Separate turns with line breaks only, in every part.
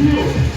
you.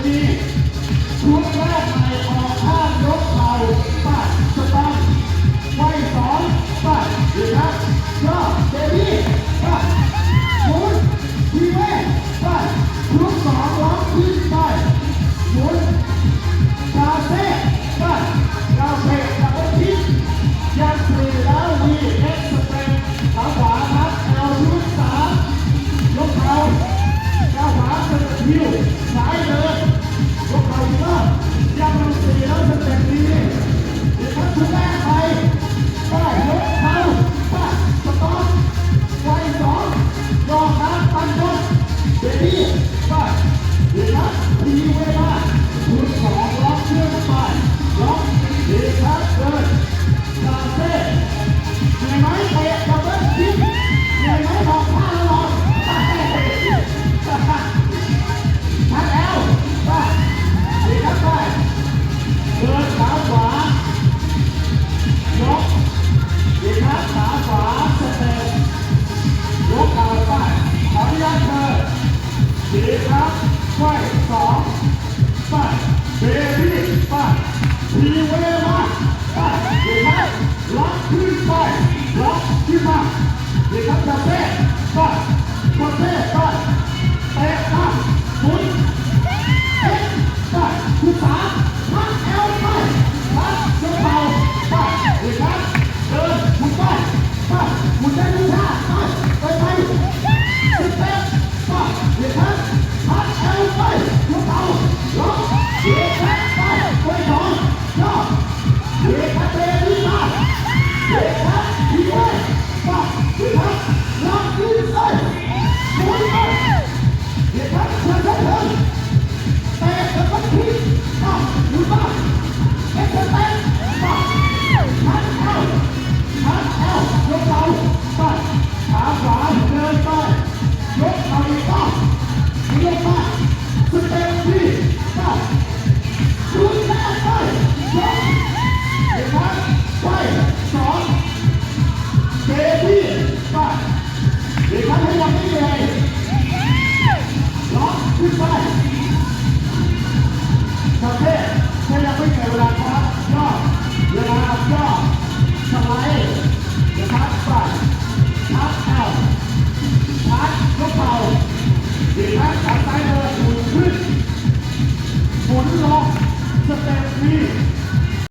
สเครับไปสองไปเบบี้ไปทีเวมาไปเด็กครับล็กขึ้ไปล็กขึ้มาเด็กครับกาแฟไปกาแฟไปแตะข้ามหมุนเอ๊ะไปคุณาพักเอลไปพักเข่าไปเด็กครับเดินหุนไปหุน